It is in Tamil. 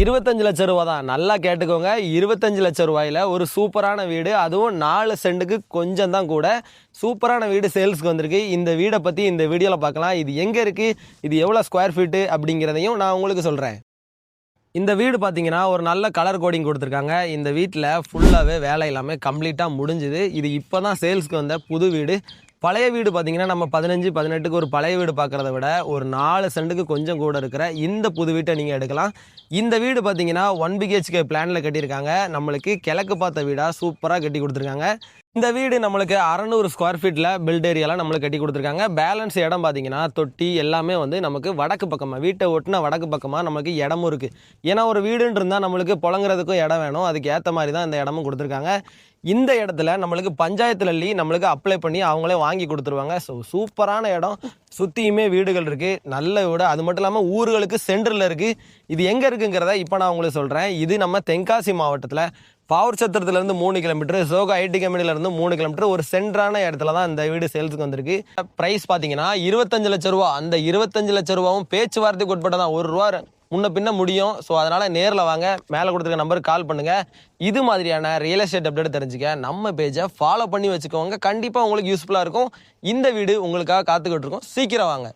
இருபத்தஞ்சு லட்ச ரூபா தான். நல்லா கேட்டுக்கோங்க. இருபத்தஞ்சு லட்ச ரூபாயில ஒரு சூப்பரான வீடு. அதுவும் நாலு சென்ட்டுக்கு கொஞ்சம் தான் கூட. சூப்பரான வீடு சேல்ஸ்க்கு வந்திருக்கு. இந்த வீடை பற்றி இந்த வீடியோவில் பார்க்கலாம். இது எங்கே இருக்குது இது எவ்வளோ ஸ்கொயர் ஃபீட்டு அப்படிங்கிறதையும் நான் உங்களுக்கு சொல்கிறேன் இந்த வீடு பார்த்தீங்கன்னா ஒரு நல்ல கலர் கோடிங் கொடுத்துருக்காங்க. இந்த வீட்டில் ஃபுல்லாகவே வேலை எல்லாமே கம்ப்ளீட்டாக முடிஞ்சுது. இது இப்போ தான் சேல்ஸ்க்கு வந்த புது வீடு. பழைய வீடு பார்த்தீங்கன்னா நம்ம பதினஞ்சு பதினெட்டுக்கு ஒரு பழைய வீடு பார்க்குறத விட ஒரு நாலு சென்ட்டுக்கு கொஞ்சம் கூட இருக்கிற இந்த புது வீட்டை நீங்கள் எடுக்கலாம். இந்த வீடு பார்த்தீங்கன்னா ஒன் பிஹெச்கே பிளானில் கட்டியிருக்காங்க. நம்மளுக்கு கிழக்கு பார்த்த வீடாக சூப்பராக கட்டி கொடுத்துருக்காங்க. இந்த வீடு நம்மளுக்கு அறநூறு ஸ்கொயர் ஃபீட்டில் பில்ட் ஏரியாலாம் நம்மளுக்கு கட்டி கொடுத்துருக்காங்க. பேலன்ஸ் இடம் பார்த்தீங்கன்னா தொட்டி எல்லாமே வந்து நமக்கு வடக்கு பக்கமாக வீட்டை ஒட்டின வடக்கு பக்கமாக நமக்கு இடமும் இருக்குது ஏன்னா ஒரு வீடுன்னு இருந்தால் நம்மளுக்கு புழங்குறதுக்கும் இடம் வேணும். அதுக்கு ஏற்ற மாதிரி தான் இந்த இடமும் கொடுத்துருக்காங்க. இந்த இடத்துல நம்மளுக்கு பஞ்சாயத்தில் லீ நம்மளுக்கு அப்ளை பண்ணி அவங்களே வாங்கி கொடுத்துருவாங்க. ஸோ சூப்பரான இடம். சுற்றியுமே வீடுகள் இருக்குது நல்ல வீடு அது மட்டும் இல்லாமல் ஊர்களுக்கு சென்டரில் இருக்குது இது எங்கே இருக்குங்கிறத இப்போ நான் உங்களுக்கு சொல்கிறேன் இது நம்ம தென்காசி மாவட்டத்தில் பாவூர் சத்திரத்துலேருந்து மூணு கிலோமீட்டர் சோகா ஐடி கம்பெனிலேருந்து மூணு கிலோமீட்டர் ஒரு சென்டரான இடத்துல தான் இந்த வீடு சேல்ஸுக்கு வந்திருக்கு. ப்ரைஸ் பார்த்தீங்கன்னா இருபத்தஞ்சு லட்ச ரூபா. அந்த இருபத்தஞ்சு லட்ச ரூபாவும் பேச்சுவார்த்தைக்கு உட்பட்ட தான் ஒரு ரூபா முன்ன பின்ன முடியும். ஸோ அதனால் நேரில் வாங்க. மேலே கொடுத்துருக்க நம்பருக்கு கால் பண்ணுங்கள் இது மாதிரியான ரியல் எஸ்டேட் அப்டேட் தெரிஞ்சுக்க நம்ம பேஜை ஃபாலோ பண்ணி வச்சுக்கோங்க. கண்டிப்பாக உங்களுக்கு யூஸ்ஃபுல்லாக இருக்கும். இந்த வீடு உங்களுக்காக காத்துக்கிட்டு இருக்கோம். சீக்கிரம் வாங்க.